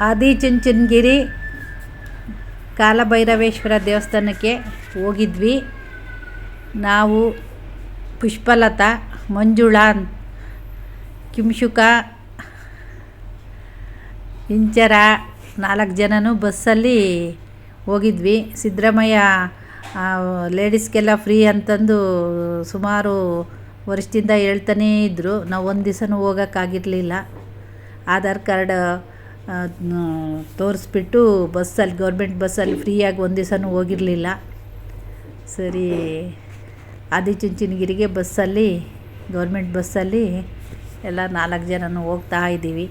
ಆದಿಚುಂಚನಗಿರಿ ಕಾಲಭೈರವೇಶ್ವರ ದೇವಸ್ಥಾನಕ್ಕೆ ಹೋಗಿದ್ವಿ. ನಾವು ಪುಷ್ಪಲತಾ, ಮಂಜುಳಾ ಕಿಂಶುಕ ಇಂಚರ ನಾಲ್ಕು ಜನನೂ ಬಸ್ಸಲ್ಲಿ ಹೋಗಿದ್ವಿ. ಸಿದ್ದರಾಮಯ್ಯ ಲೇಡೀಸ್ಗೆಲ್ಲ ಫ್ರೀ ಅಂತಂದು ಸುಮಾರು ವರ್ಷದಿಂದ ಹೇಳ್ತಾನೇ ಇದ್ದರು ನಾವು ಒಂದು ದಿವ್ಸನೂ ಹೋಗೋಕ್ಕಾಗಿರಲಿಲ್ಲ. ಆಧಾರ್ ಕಾರ್ಡ್ ತೋರಿಸ್ಬಿಟ್ಟು ಬಸ್ಸಲ್ಲಿ, ಗೌರ್ಮೆಂಟ್ ಬಸ್ಸಲ್ಲಿ ಫ್ರೀಯಾಗಿ ಒಂದು ದಿವಸನೂ ಹೋಗಿರಲಿಲ್ಲ. ಸರಿ, ಆದಿಚುಂಚನಗಿರಿಗೆ ಬಸ್ಸಲ್ಲಿ, ಗೌರ್ಮೆಂಟ್ ಬಸ್ಸಲ್ಲಿ ಎಲ್ಲ ನಾಲ್ಕು ಜನನೂ ಹೋಗ್ತಾ ಇದ್ದೀವಿ.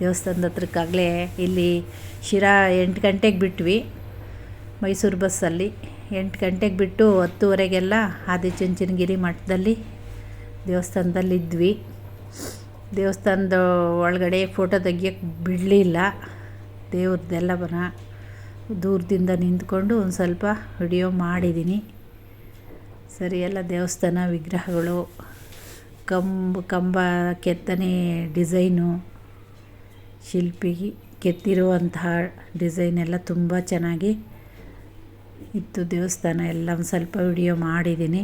ದೇವಸ್ಥಾನದ ಹತ್ರಕ್ಕಾಗಲೇ ಇಲ್ಲಿ ಶಿರಾ ಎಂಟು ಗಂಟೆಗೆ ಬಿಟ್ವಿ, ಮೈಸೂರು ಬಸ್ಸಲ್ಲಿ. ಎಂಟು ಗಂಟೆಗೆ ಬಿಟ್ಟು ಹತ್ತುವರೆಗೆಲ್ಲ ಆದಿಚುಂಚನಗಿರಿ ಮಠದಲ್ಲಿ ದೇವಸ್ಥಾನದಲ್ಲಿ ಇದ್ವಿ ದೇವಸ್ಥಾನದ ಒಳಗಡೆ ಫೋಟೋ ತೆಗಿಯೋಕ್ಕೆ ಬಿಡಲಿಲ್ಲ ದೇವ್ರದ್ದೆಲ್ಲವನ್ನ ದೂರದಿಂದ ನಿಂತ್ಕೊಂಡು ಒಂದು ಸ್ವಲ್ಪ ವಿಡಿಯೋ ಮಾಡಿದ್ದೀನಿ ಸರಿ, ಎಲ್ಲ ದೇವಸ್ಥಾನ ವಿಗ್ರಹಗಳು, ಕಂಬ ಕಂಬ ಕೆತ್ತನೆ ಡಿಸೈನು, ಶಿಲ್ಪಿ ಕೆತ್ತಿರುವಂತಹ ಡಿಸೈನ್ ಎಲ್ಲ ತುಂಬ ಚೆನ್ನಾಗಿ ಇತ್ತು. ದೇವಸ್ಥಾನ ಎಲ್ಲ ಒಂದು ಸ್ವಲ್ಪ ವಿಡಿಯೋ ಮಾಡಿದ್ದೀನಿ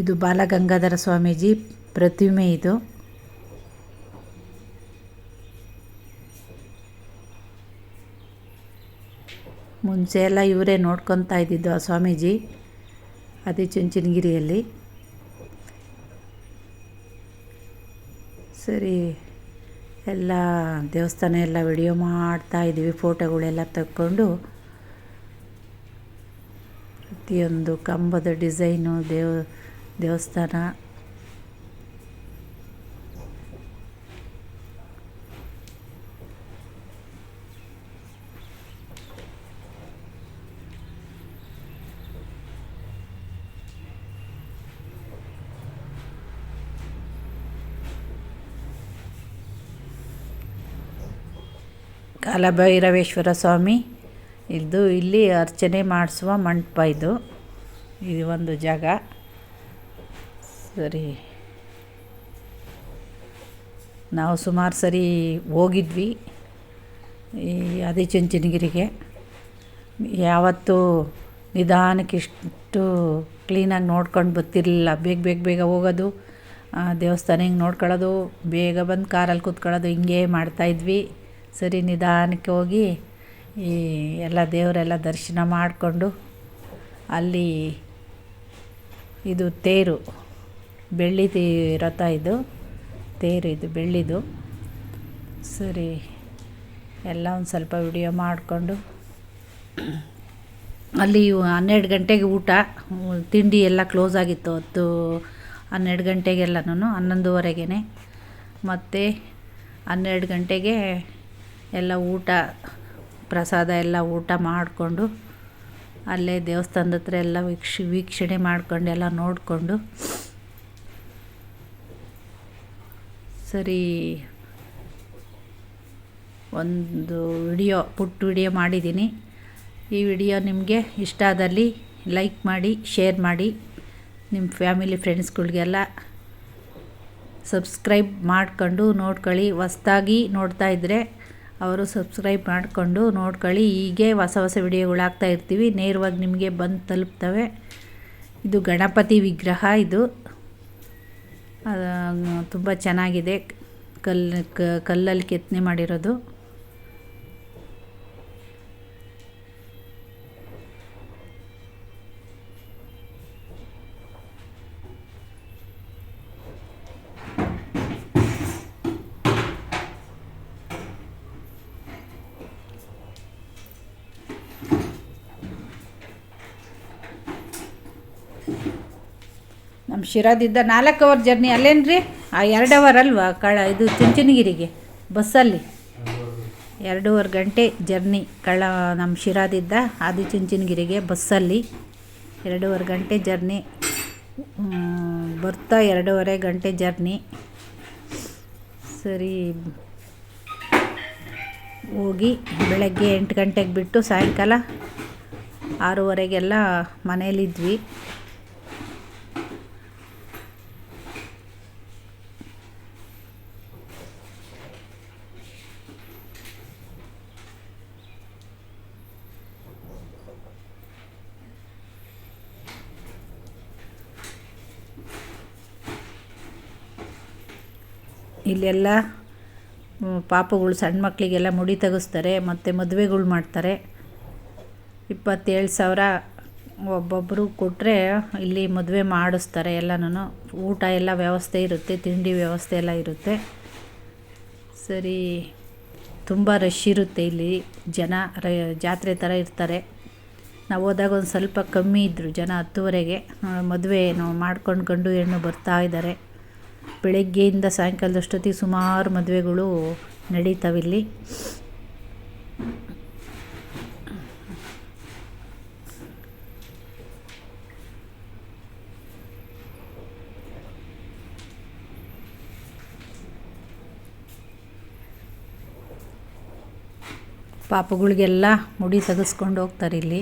ಇದು ಬಾಲಗಂಗಾಧರ ಸ್ವಾಮೀಜಿ ಪ್ರತಿಮೆ ಇದು. ಮುಂಚೆ ಎಲ್ಲ ಇವರೇ ನೋಡ್ಕೊತಾ ಇದ್ದಿದ್ದು ಆ ಸ್ವಾಮೀಜಿ, ಅದೇ ಚುಂಚನಗಿರಿಯಲ್ಲಿ. ಸರಿ, ಎಲ್ಲ ದೇವಸ್ಥಾನ ಎಲ್ಲ ವಿಡಿಯೋ ಮಾಡ್ತಾ ಇದ್ದೀವಿ, ಫೋಟೋಗಳೆಲ್ಲ ತಕ್ಕೊಂಡು. ಪ್ರತಿಯೊಂದು ಕಂಬದ ಡಿಸೈನು, ದೇವ, ದೇವಸ್ಥಾನ. ಕಾಲಭೈರವೇಶ್ವರ ಸ್ವಾಮಿ ಇದು ಇಲ್ಲಿ ಅರ್ಚನೆ ಮಾಡಿಸುವ ಮಂಟಪ ಇದು. ಇದು ಒಂದು ಜಾಗ. ಸರಿ. ನಾವು ಸುಮಾರು ಸರಿ ಹೋಗಿದ್ವಿ ಈ ಆದಿಚುಂಚನಗಿರಿಗೆ. ಯಾವತ್ತೂ ನಿಧಾನಕ್ಕೆ ಇಷ್ಟು ಕ್ಲೀನಾಗಿ ನೋಡ್ಕೊಂಡು ಬರ್ತಿರ್ಲಿಲ್ಲ. ಬೇಗ ಬೇಗ ಬೇಗ ಹೋಗೋದು ದೇವಸ್ಥಾನ ಹಿಂಗೆ ನೋಡ್ಕೊಳ್ಳೋದು, ಬೇಗ ಬಂದು ಕಾರಲ್ಲಿ ಕೂತ್ಕೊಳ್ಳೋದು ಹಿಂಗೇ ಮಾಡ್ತಾಯಿದ್ವಿ ಸರಿ, ನಿಧಾನಕ್ಕೆ ಹೋಗಿ ಈ ಎಲ್ಲ ದೇವರೆಲ್ಲ ದರ್ಶನ ಮಾಡಿಕೊಂಡು ಅಲ್ಲಿ ಇದು ತೇರು, ಬೆಳ್ಳಿ ರಥ ಇದು, ತೇರು ಇದು, ಬೆಳ್ಳಿದು. ಸರಿ, ಎಲ್ಲ ಒಂದು ಸ್ವಲ್ಪ ವಿಡಿಯೋ ಮಾಡಿಕೊಂಡು ಅಲ್ಲಿ ಹನ್ನೆರಡು ಗಂಟೆಗೆ ಊಟ, ತಿಂಡಿ ಎಲ್ಲ ಕ್ಲೋಸ್ ಆಗಿತ್ತು, ಹತ್ತು, ಹನ್ನೆರಡು ಗಂಟೆಗೆಲ್ಲನೂ ಹನ್ನೊಂದುವರೆಗೆ ಮತ್ತು ಹನ್ನೆರಡು ಗಂಟೆಗೆ ಎಲ್ಲ ಊಟ, ಪ್ರಸಾದ ಎಲ್ಲ ಊಟ ಮಾಡಿಕೊಂಡು ಅಲ್ಲೇ ದೇವಸ್ಥಾನದ ಹತ್ರ ಎಲ್ಲ ವೀಕ್ಷ, ವೀಕ್ಷಣೆ ಮಾಡ್ಕೊಂಡು ಎಲ್ಲ ನೋಡಿಕೊಂಡು. ಸರಿ. ಒಂದು ವಿಡಿಯೋ, ಪುಟ್ಟ ವಿಡಿಯೋ ಮಾಡಿದ್ದೀನಿ. ಈ ವಿಡಿಯೋ ನಿಮಗೆ ಇಷ್ಟ ಆದಲ್ಲಿ ಲೈಕ್ ಮಾಡಿ, ಶೇರ್ ಮಾಡಿ. ನಿಮ್ಮ ಫ್ಯಾಮಿಲಿ ಫ್ರೆಂಡ್ಸ್ಗಳಿಗೆಲ್ಲ ಸಬ್ಸ್ಕ್ರೈಬ್ ಮಾಡ್ಕೊಂಡು ನೋಡ್ಕೊಳ್ಳಿ. ಹೊಸ್ದಾಗಿ ನೋಡ್ತಾ ಇದ್ದರೆ ಅವರು ಸಬ್ಸ್ಕ್ರೈಬ್ ಮಾಡಿಕೊಂಡು ನೋಡ್ಕೊಳ್ಳಿ. ಹೀಗೆ ಹೊಸ ಹೊಸ ವಿಡಿಯೋಗಳು ಹಾಕ್ತಾ ಇರ್ತೀವಿ. ನೇರವಾಗಿ ನಿಮಗೆ ಬಂದು ತಲುಪ್ತವೆ. ಇದು ಗಣಪತಿ ವಿಗ್ರಹ ಇದು. ತುಂಬ ಚೆನ್ನಾಗಿದೆ. ಕಲ್ಲು ಕಲ್ಲಲ್ಲಿ ಕೆತ್ತನೆ ಮಾಡಿರೋದು. ನಮ್ಮ ಶಿರಾದಿಂದ ನಾಲ್ಕು ಅವರ್ ಜರ್ನಿ ಅಲ್ಲೇನ್ರಿ? ಆ ಎರಡು ಅವರ್ ಅಲ್ವಾ ಕಳ ಇದು ಚುಂಚನಗಿರಿಗೆ, ಬಸ್ಸಲ್ಲಿ. ಎರಡೂವರೆ ಗಂಟೆ ಜರ್ನಿ ಕಳ ನಮ್ಮ ಶಿರಾದಿಂದ ಆದಿಚುಂಚನಗಿರಿಗೆ ಬಸ್ಸಲ್ಲಿ. ಎರಡೂವರೆ ಗಂಟೆ ಜರ್ನಿ ಬರ್ತಾ ಎರಡೂವರೆ ಗಂಟೆ ಜರ್ನಿ ಸರಿ. ಹೋಗಿ ಬೆಳಗ್ಗೆ ಎಂಟು ಗಂಟೆಗೆ ಬಿಟ್ಟು ಸಾಯಂಕಾಲ ಆರೂವರೆಗೆಲ್ಲ ಮನೇಲಿದ್ವಿ. ಇಲ್ಲೆಲ್ಲ ಪಾಪಗಳು ಸಣ್ಣ ಮಕ್ಕಳಿಗೆಲ್ಲ ಮುಡಿ ತೆಗೆಸ್ತಾರೆ, ಮತ್ತು ಮದುವೆಗಳು ಮಾಡ್ತಾರೆ. ಇಪ್ಪತ್ತೇಳು ಸಾವಿರ ಒಬ್ಬೊಬ್ಬರು ಕೊಟ್ಟರೆ ಇಲ್ಲಿ ಮದುವೆ ಮಾಡಿಸ್ತಾರೆ ಎಲ್ಲನೂ ಊಟ ಎಲ್ಲ ವ್ಯವಸ್ಥೆ ಇರುತ್ತೆ, ತಿಂಡಿ ವ್ಯವಸ್ಥೆ ಎಲ್ಲ ಇರುತ್ತೆ. ಸರಿ, ತುಂಬ ರಶ್ ಇರುತ್ತೆ ಇಲ್ಲಿ ಜನ, ರ, ಜಾತ್ರೆ ಥರ ಇರ್ತಾರೆ. ನಾವು ಹೋದಾಗ ಒಂದು ಸ್ವಲ್ಪ ಕಮ್ಮಿ ಇದ್ದರು ಜನ ಹತ್ತುವರೆಗೆ. ಮದುವೆ ಮಾಡ್ಕೊಂಡು ಗಂಡು ಹೆಣ್ಣು ಬರ್ತಾ ಇದ್ದಾರೆ. ಬೆಳಗ್ಗೆಯಿಂದ ಸಾಯಂಕಾಲದಷ್ಟೊತ್ತಿಗೆ ಸುಮಾರು ಮದುವೆಗಳು ನಡೀತಾವಿಲ್ಲಿ. ಪಾಪಗಳಿಗೆಲ್ಲ ಮುಡಿ ತೆಗೆಸ್ಕೊಂಡು ಹೋಗ್ತಾರೆ ಇಲ್ಲಿ.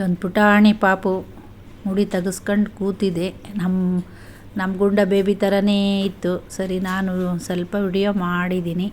ಇಲ್ಲೊಂದು ಪುಟಾಣಿ ಪಾಪು ಮುಡಿ ತೆಗೆಸ್ಕೊಂಡು ಕೂತಿದೆ. ನಮ್ಮ ನಮ್ಮ ಗುಂಡ ಬೇಬಿ ಥರನೇ ಇತ್ತು. ಸರಿ, ನಾನು ಸ್ವಲ್ಪ ವಿಡಿಯೋ ಮಾಡಿದ್ದೀನಿ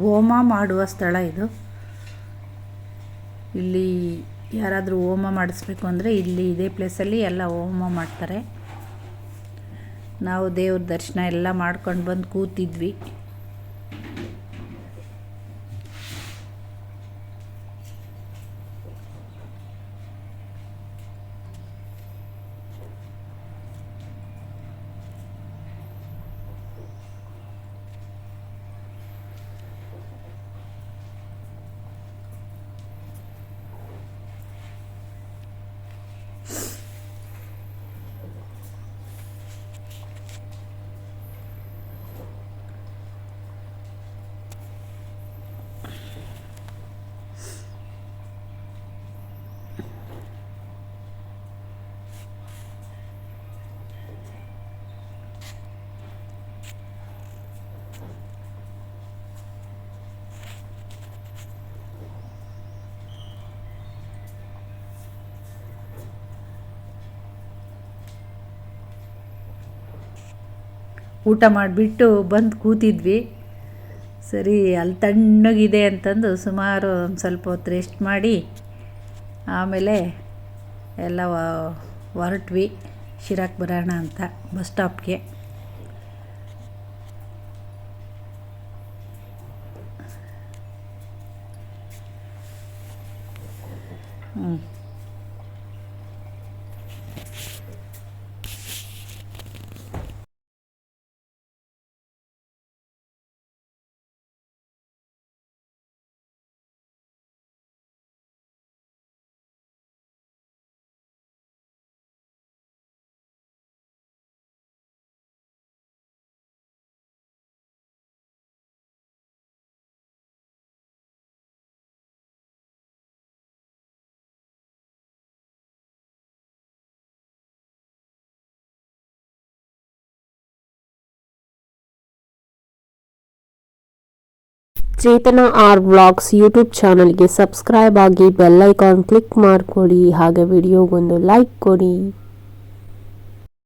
ಹೋಮ ಮಾಡುವ ಸ್ಥಳ ಇದು. ಇಲ್ಲಿ ಯಾರಾದರೂ ಹೋಮ ಮಾಡಿಸ್ಬೇಕು ಅಂದರೆ ಇಲ್ಲಿ ಇದೇ ಪ್ಲೇಸಲ್ಲಿ ಎಲ್ಲ ಹೋಮ ಮಾಡ್ತಾರೆ. ನಾವು ದೇವ್ರ ದರ್ಶನ ಎಲ್ಲ ಮಾಡ್ಕೊಂಡು ಬಂದು ಕೂತಿದ್ವಿ. ಊಟ ಮಾಡಿಬಿಟ್ಟು ಬಂದು ಕೂತಿದ್ವಿ. ಸರಿ, ಅಲ್ಲಿ ತಣ್ಣಗಿದೆ ಅಂತಂದು ಸುಮಾರು ಒಂದು ಸ್ವಲ್ಪ ಹೊತ್ತು ರೆಸ್ಟ್ ಮಾಡಿ, ಆಮೇಲೆ ಎಲ್ಲ ಹೊರಟ್ವಿ. ಶಿರಾಕ್ ಬರೋಣ ಅಂತ, ಬಸ್ ಸ್ಟಾಪ್ಗೆ ಹ್ಞೂ ಚೇತನ ಆರ್ ವ್ಲಾಗ್ಸ್ ಯೂಟ್ಯೂಬ್ ಚಾನಲ್ಗೆ ಸಬ್ಸ್ಕ್ರೈಬ್ ಆಗಿ ಬೆಲ್ ಐಕಾನ್ ಕ್ಲಿಕ್ ಮಾಡಿಕೊಡಿ. ಹಾಗೆ ವಿಡಿಯೋಗೊಂದು ಲೈಕ್ ಕೊಡಿ.